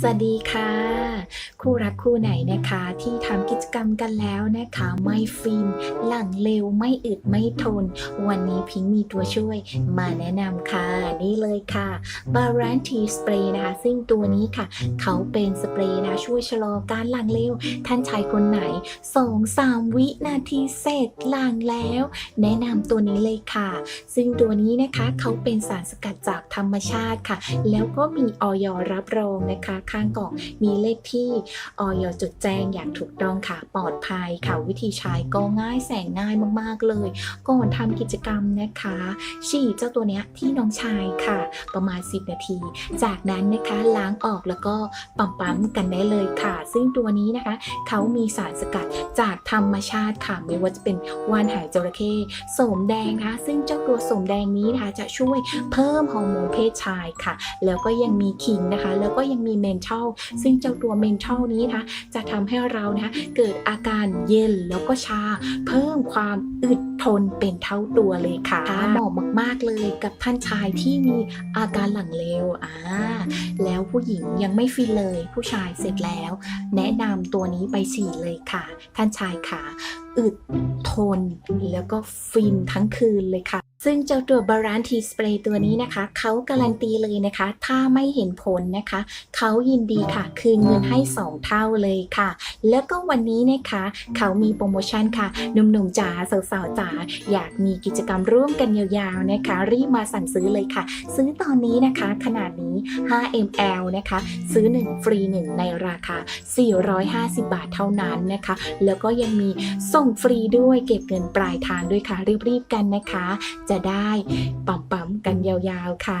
สวัสดีค่ะ คู่รักคู่ไหนนะคะที่ทำกิ กรรมกันแล้วนะคะ ไม่ฟิน หลังเร็วไม่อึดไม่ทน วันนี้พิงค์มีตัวช่วยมาแนะนำค่ะ นี่เลยค่ะ b a r a n t i Spray นะคะ ซึ่งตัวนี้ค่ะ เขาเป็นสเปรย์นะช่วยชะลอการหลังเร็ว ท่านชายคนไหน 2-3 วินาทีเสร็จหลังแล้ว แนะนำตัวนี้เลยค่ะ ซึ่งตัวนี้นะคะเขาเป็นสารสกัดจากธรรมชาติค่ะ แล้วก็มีออยรับรองนะคะ ข้างกล่องมีเลขที่ออยจดแจ้งอย่างถูกต้องค่ะปลอดภัยค่ะ วิธีใช้ก็ง่ายแสงง่ายมากๆเลย ก่อนทำกิจกรรมนะคะ ฉีดเจ้าตัวเนี้ยที่น้องชายค่ะ ประมาณ 10 นาที จากนั้นนะคะล้างออกแล้วก็ปั๊มปั๊มๆกันได้เลยค่ะ ซึ่งตัวนี้นะคะเขามีสารสกัดจากธรรมชาติค่ะไม่ว่าจะเป็นว่านหางจระเข้โสมแดงนะคะ ซึ่งเจ้าตัวโสมแดงนี้นะคะจะช่วยเพิ่มฮอร์โมนเพศชายค่ะ แล้วก็ยังมีขิงนะคะ แล้วก็ยังมีเมนทัลซึ่งเจ้าตัวเมนทัลนี้นะคะจะทำให้เรานะคะเกิดอาการเย็นแล้วก็ชา เพิ่มความอึดทนเป็นเท่าตัวเลยค่ะเหมาะมาก ๆ เลยกับท่านชายที่มีอาการหลังเร็วอ่าแล้วผู้หญิงยังไม่ฟินเลย ผู้ชายเสร็จแล้ว แนะนำตัวนี้ไปฉีดเลยค่ะ ท่านชายค่ะอึดทนแล้วก็ฟินทั้งคืนเลยค่ะ ซึ่งเจ้าตัวบารานทีสเปรย์ตัวนี้นะคะ เขาการันตีเลยนะคะ ถ้าไม่เห็นผลนะคะ เขายินดีค่ะ คืนเงินให้ 2 เท่าเลยค่ะ แล้วก็วันนี้นะคะ เขามีโปรโมชั่นค่ะ หนุ่มๆจ๋าสาวๆจ๋าอยากมีกิจกรรมร่วมกันยาวๆนะคะ รีบมาสั่งซื้อเลยค่ะ ซื้อตอนนี้นะคะ ขนาดนี้ 5 ml นะคะ ซื้อ 1 ฟรี 1 ในราคา 450 บาทเท่านั้นนะคะ แล้วก็ยังมีส่งฟรีด้วยเก็บเงินปลายทางด้วยค่ะรีบๆกันนะคะจะได้ปั๊มๆกันยาวๆค่ะ